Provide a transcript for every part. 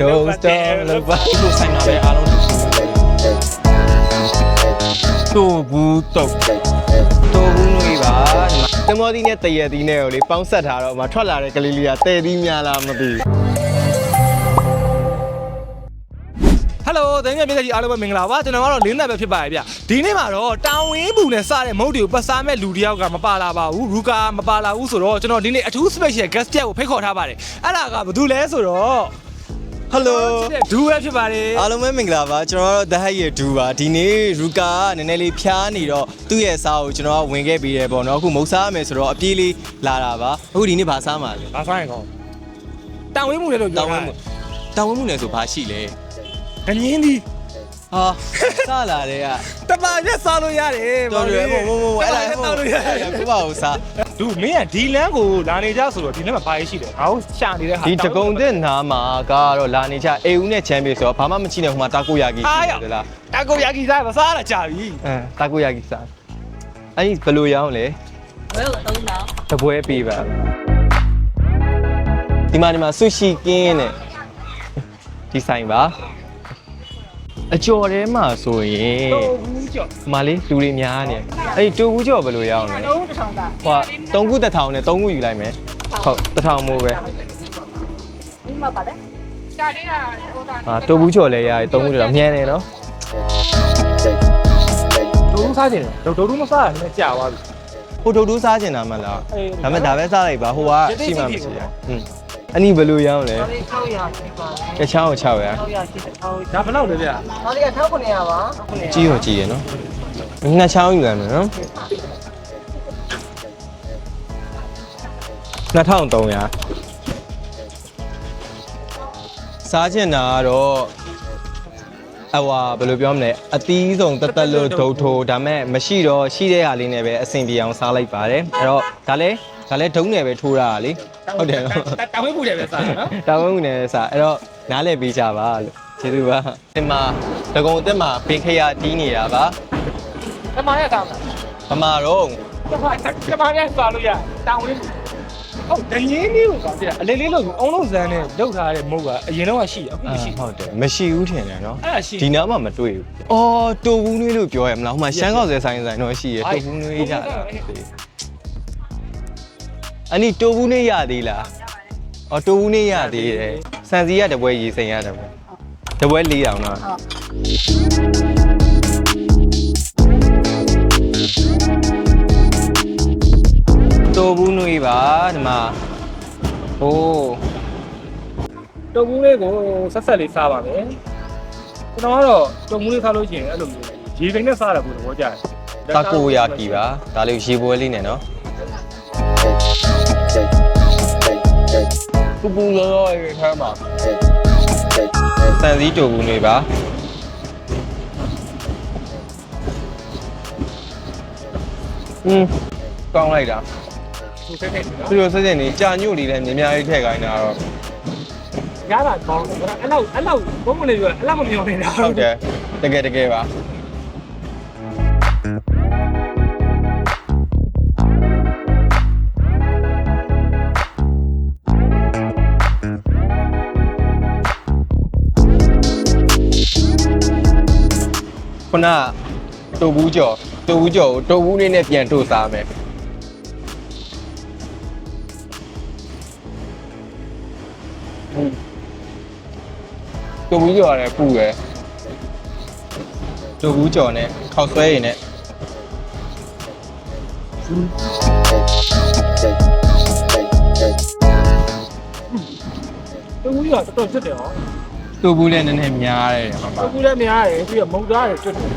Don't stop လို့ပါလို့ဆိုင်တာပဲအားလုံးတူဘူးတော့တူဘူးလို့ပါဒီမှာတမောသီးနဲ့တရသီးနဲ့ကိုလေပေါင်းဆက်ထားတော့မှထွက်လာတဲ့ကလေးလေးကတဲသီးများလားမသိဘူးဟယ်လိုသတင်းမြတ်ပြည်သက်ကြီးအားလုံးပဲမင်္ဂလာပါကျွန်တော်ကတော့လင်းသက်ပဲဖြစ်ပါရဲ့ဗျဒီနေ့မှာတော့တောင်ဝင်းဘူးနဲ့စတဲ့မုတ်တွေကိုပတ်စားမဲ့လူတယောက်ကမပါလာပါဘူးရူကာမပါလာဘူးဆိုတော့ကျွန်တော်ဒီနေ့အထူး special guest တယောက်ကိုဖိတ်ခေါ်ထားပါတယ်အဲ့ဒါကဘာလို့လဲဆိုတော့ ဟယ်လိုဒူပဲဖြစ်ပါတယ်အားလုံးပဲမင်္ဂလာပါကျွန်တော်တို့ The High ရဲ့ဒူပါဒီနေ့ရူကာကနည်းနည်းလေးဖျားနေတော့သူ့ရဲ့စားကိုကျွန်တော်ကဝင်ခဲ့ပြီးတယ်ပေါ့နော်အခုမုတ်စားရမယ်ဆိုတော့အပြေးလေးလာတာပါအခုဒီနေ့ဘာစားမှာလဲဘာဆိုင်ကောင်းတောင်ဝင်းဘူးလေလို့တောပြောင်းဝတာင်းမှုတောင်းဝင်းမှုလည်းဆိုဘာရှိလဲငငင်းဒီ ဟာစလာတဲ့ကတပါပြက်စားလို့ရတယ်တော်တယ်ဟိုဟိုဟိုအဲ့ဒါအဲ့ဒါတော့ရတယ်ကိုပါဦးစားလူမင်းကဒီလမ်းကိုလာနေကြဆိုတော့ဒီလမ်းမှာဘာကြီးရှိတယ်ငါတို့ရှာနေတဲ့ဟာဒီတကုံတဲ့နားမှာကတော့လာနေကြအေဦးနဲ့ချမ်းပြေဆိုတော့ဘာမှမချိနဲ့ဟိုမှာတာကိုယာကီရှိတယ်လားတာကိုယာကီစားမစားတာကြာပြီအဲတာကိုယာကီစားအဲ့ဒီဘယ်လိုရအောင်လဲဘယ်လိုသုံးတော့တပွဲပေးပါဒီမှာဒီမှာဆူရှီကင်းနဲ့ဒီဆိုင်ပါ အကျော်ထဲမှာဆိုရင်တော့ဘူးကြော့ဒီမလေးလူတွေများနေအဲ့ဒီတူဘူးကျော်ဘယ်လိုရအောင်လဲလုံးတစ်ထောင်သားဟိုက၃ခုတစ်ထောင်နဲ့၃ခုယူလိုက်မယ်ဟုတ်တစ်ထောင်မို့ပဲဒီမှာပါလေရှာလေးကဟိုသားဟာတူဘူးကျော်လည်းရတယ်၃ခုတစ်ထောင်မြန်တယ်နော်ဒုံးစားကျင်တယ်ဒုံးဒုံးမစားရနဲ့ကြာသွားပြီဟိုဒုတ်တူးစားကျင်တာမလားဒါပေမဲ့ဒါပဲစားလိုက်ပါဟိုကရှိမှမရှိရဟွန်း အနီဘယ်လိုရောင်းလဲ။လေး600ရှိပါတတစ်ချောင်းကို6ပဲယ်600ရှိတယ်600ဒါဘယ်လောက်လဲဗျာ။ဒါလေးက1900ပါ။ကြီးကိုကြီးရယ်နော်နှစ်ချောင်းယူရမယ်နော်2300စားချင်တာကတော့ အဝါဘယ်လိုပြောမလဲအသီးဆုံးတက်တက်လို့ဒုတ်ထိုးဒါမဲ့မရှိတော့ရှိတဲ့ဟာလေးနဲ့ပဲအဆင်ပြေအောင်စားလိုက်ပါတယ်အဲ့တော့ဒါလည်းဒါလည်းဒုံးနဲ့ပဲထိုးရတာလေဟုတ်တယ်နော်တောင်ဝဲပူတယ်ပဲစားနော်တောင်းဝင်နေစားအဲ့တော့နားလည်ပေးကြပါလို့ကျေးဇူးပါဒီမှာဒဂုံအသက်မှာပင်ခရတီးနေတာပါတမန်ရစားမလားဗမာတော့တမန်တမန်ရစားလို့ရတောင်ဝဲ ဟုတ်ဒငင်းလေးကိုစားပြအလေးလေးလို့အုံလုံးဇန်းနဲ့လောက်ထားတဲ့မုတ်ကအရင်တော့ရှိတယ်အခုမရှိဟုတ်တယ်မရှိဘူးထင်တယ်နော်အဲ့ဒါရှိ ဒီနားမှာမတွေ့ဘူးအော်တူဘူးနွေးလို့ပြောရမလားဟိုမှာရှမ်းကောက်စဲဆိုင်ဆိုင်တော့ရှိရတူဘူးနွေးကြတာအနီတူဘူးနွေးရသေးလားအော်တူဘူးနွေးရသေးတယ်စံစီရတပွဲရေးစိန်ရတယ်ပေါ့တပွဲ၄တောင်တော့ တိုဘူးနွေပါဒီမှာဟိုးတုံမှုလေးကိုဆက်ဆက်လေးစားပါမယ်ကျွန်တော်ကတော့တုံမှုလေးစားလို့ရှိရင်အဲ့လိုမျိုးရေစိမ်နဲ့စားတာကိုသဘောကျတယ်တာကိုယာကီပါဒါလေးရေပွဲလေးနဲ့နော်ပူပူလောလောရေထဲမှာစံစည်းတိုဘူးနွေပါอืมကောင်းလိုက်တာ သူခက်ခဲတယ်နော်သူတို့စက်စက်နေကြာညို့လေးလည်းမြင်များလေးထည့်ခိုင်းတာတော့ရတာကောင်းတယ်အဲ့လောက်အဲ့လောက်ဘုံမလေးပြောအဲ့လောက်မမျောနေတာဟုတ်တယ်တကယ်တကယ်ပါခုနတူဘူးကြော်တူဘူးကြော်ကိုတူဘူးလေးနဲ့ပြန်တို့စားမယ် တူဘူးကြော်ရတယ်ပူရယ်တူဘူးကြော်နဲ့ခောက်ဆွဲရည်နဲ့တူဘူးကတော်တော်ကျွတ်တယ်ဟောတူဘူးလည်းနည်းနည်းများတယ်ဟုတ်ပါတူဘူးလည်းများတယ်ပြီးတော့မုံသားတယ်ကျွတ်တယ်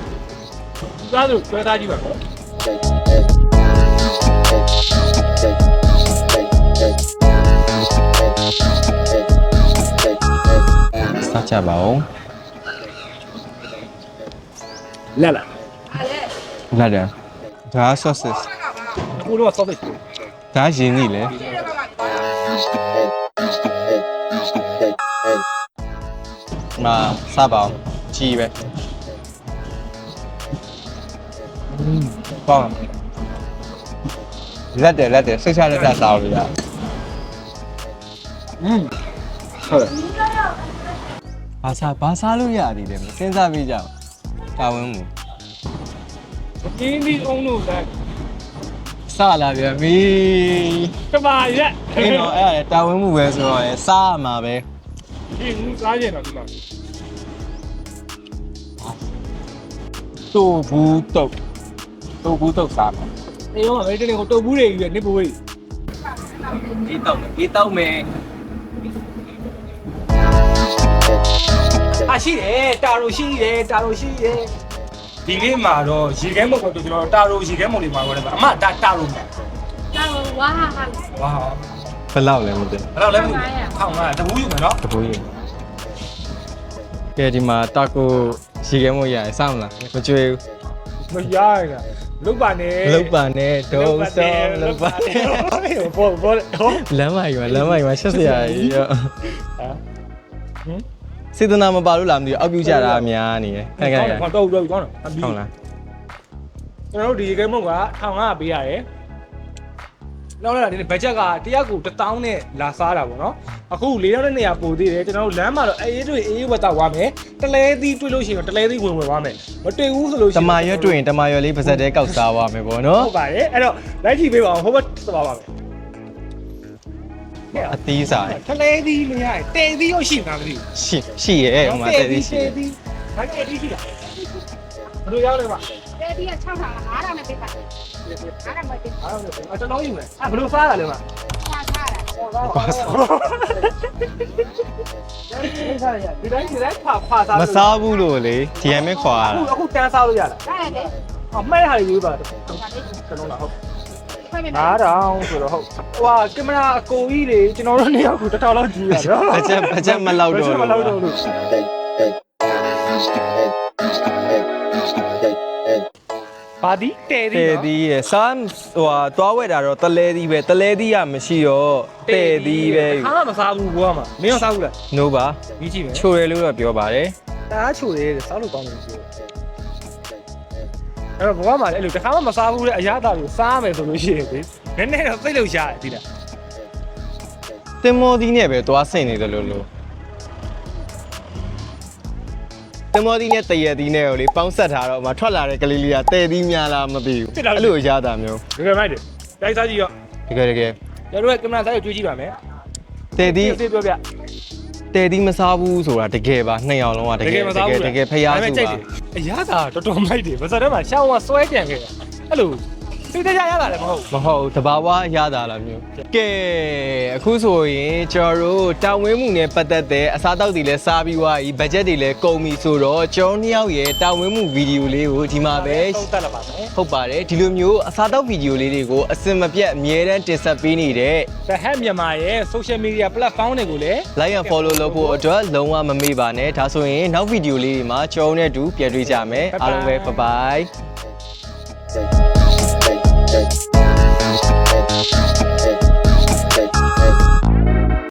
စားလို့ကျွဲသားကြည့်ပါကော စားကြပါဦးလက်လာလက်တယ်ဒါ sauces အခုတော့ sausage ဒါရင်းနေလေမာစပါအောင်ကြီးပဲပေါင်းလက်တယ်လက်တယ်စိတ်ချလက်ချစားလို့ရอืมဟုတ်တယ် ဘာစားဘာစားလို့ရသည်လဲမစဉ်းစားမိကြအောင်တာဝန်မှုအင်းဒီအောင်လို့လည်းစလာပြန်ပြီကမာရက်အင်းတော့အဲ့ဒါလေတာဝန်မှုပဲဆိုတော့လေစားရမှာပဲဒီမူစားကျင်တော့ဒီမှာတူဘူးတုတ်တူဘူးတုတ်စားမှာအေးရောပဲတနေ့ကိုတုတ်ဘူးတွေကြီးပဲနေပွေးဒီတောက်မယ်ဒီတောက်မယ် အရှိတယ်တာရိုရှိတယ်တာရိုရှိတယ်ဒီနေ့မှာတော့ရေခဲမုတ်ကတော့ကျွန်တော်တာရိုရေခဲမုတ်လေးမှာတော့အမတာတာရိုမှာတာဝါဟာဝါဘယ်လောက်လဲမသိအဲ့တော့လည်းထောင်ကတဘူးယူမယ်နော်တဘူးရင်ကဲဒီမှာတာကိုရေခဲမို့ရရင်စောင့်လားမကြွေဘူးမရရလုတ်ပါနဲ့လုတ်ပါနဲ့ဒုံစောလုတ်ပါနဲ့ဘောဘောဟောလမ်းမကြီးမှာလမ်းမကြီးမှာရှက်စရာကြီးရောဟမ် စေတနာမပါလို့လားမသိဘူးအောက်ပြကြတာအများနေတယ်ခက်ခက်ခက်ဟောတော့တော့ကောင်းတော့ဟုတ်လားကျွန်တော်တို့ဒီရေခဲမုတ်က1500ပေးရတယ်နောက်လာဒီဘတ်ဂျက်ကတယောက်ကို1000နဲ့လာစားတာပေါ့နော်အခု၄ရောက်တဲ့နေရာပို့သေးတယ်ကျွန်တော်တို့လမ်းမှာတော့အေးတွေ့အေးဝတ်တော့ဝါမယ်တလဲသီးတွေ့လို့ရှိရင်တလဲသီးဝင်ဝင်သွားမယ်မတွေ့ဘူးဆိုလို့ရှိတရင် မာရွတ်တွေ့ရင်တမာရွတ်လေးပါဇက်တဲကောက်စားသွားမယ်ပေါ့နော် ဟုတ်ပါတယ်အဲ့တော့လိုက်ကြည့်ပေးပါအောင်ဟိုဘက်သွားပါမယ် အသီးစားတလဲသီးမရတဲ့သီးရောရှိမှာမသိဘူးရှိရှိရဲ့ဟိုမှာတဲသီးရှိတယ်သီးဘာကဲသီးရှိလားဘယ်လိုရောက်လဲပါတဲ့ဒီက6ထား9တောင်နဲ့ပြပါ9တောင်နဲ့ပြအားလုံးအကျွန်တော်ယူမယ်အဲ့ဘယ်လိုစားရလဲပါပါထားတာကွာစားဒီတိုင်းဒီတိုင်းဖာဖာစားမစားဘူးလို့လေဒီအမဲခွာအခုအခုတန်းစားလို့ရလားဒါရတယ်အမှဲဟာရေးပါတော့ဒါလေးကျွန်တော်လာဟုတ် ခွင့်မနားတောင်ဆိုတော့ဟုတ်ဟွာကင်မရာအကိုကြီးတွေကျွန်တော်တို့နေရာကိုတစ်ထောင်လောက်ကြည့်ရတော့အချက်အချက်မလောက်တော့မလောက်တော့လို့ပါဒီတဲဒီတဲသီးရဲ့စားဟိုဟာသွားဝဲတာတော့တလဲသီးပဲတလဲသီးကမရှိတော့တဲသီးပဲအားမစားဘူးဘောမှာမင်းရောစားဘူးလားနိုးပါကြီးကြည့်မယ်ချိုတယ်လို့တော့ပြောပါတယ်တအားချိုတယ်စားလို့ကောင်းတယ်ဆို အဲ့တော့ဘောမှာလည်းအဲ့လိုတစ်ခါမှမစားဘူးတဲ့အရသာကိုစားမယ်ဆိုလို့ရှိရင်လေနည်းနည်းတော့သိလို့ရတယ်ဒီလားတင်မောသီးနဲ့ပဲသွားဆင်နေတယ်လို့လို့တင်မောသီးနဲ့တရက်သီးနဲ့ကိုလေပေါင်းဆက်ထားတော့မှထွက်လာတဲ့ကလေးလေးကတဲသီးများလားမသိဘူးအဲ့လိုရတာမျိုးဒီကမိုက်တယ်တိုက်စားကြည့်ရောတကယ်တကယ်ကျွန်တော်တို့ကကင်မရာစားရကြွေးကြည့်ပါမယ်တဲသီးသိပြောပြ တဲသီးမစားဘူးဆိုတာတကယ်ပါနှစ်ယောက်လုံးကတကယ်တကယ်တကယ်ဖျားစုပါအရသာတော်တော်မိုက်တယ်ဘာသာထဲမှာရှောင်းကစွဲကြံခဲ့တယ်အဲ့လို စိတ်တကြရတာလည်းမဟုတ်မဟုတ်တဘာဝရတာလားမျိုးကဲအခုဆိုရင်ကျွန်တော်တို့တာဝန်မှုနဲ့ပတ်သက်တဲ့အစားအသောက်တွေလည်းစားပြီးွားပြီဘတ်ဂျက်တွေလည်းကုန်ပြီဆိုတော့ကျွန်တော်နှစ်ယောက်ရဲ့တာဝန်မှုဗီဒီယိုလေးကိုဒီမှာပဲဟုတ်တက်လာပါမယ်ဟုတ်ပါတယ်ဒီလိုမျိုးအစားအသောက်ဗီဒီယိုလေးတွေကိုအစင်မပြတ်အမြဲတမ်းတင်ဆက်ပေးနေတဲ့ The Hat မြန်မာရဲ့ social media platform တွေကိုလည်း like and follow လုပ်ဖို့အတွက်လုံးဝမမေ့ပါနဲ့ဒါဆိုရင်နောက်ဗီဒီယိုလေးတွေမှာကျွန်တော်နဲ့အတူပြန်တွေ့ကြမယ်အားလုံးပဲ bye bye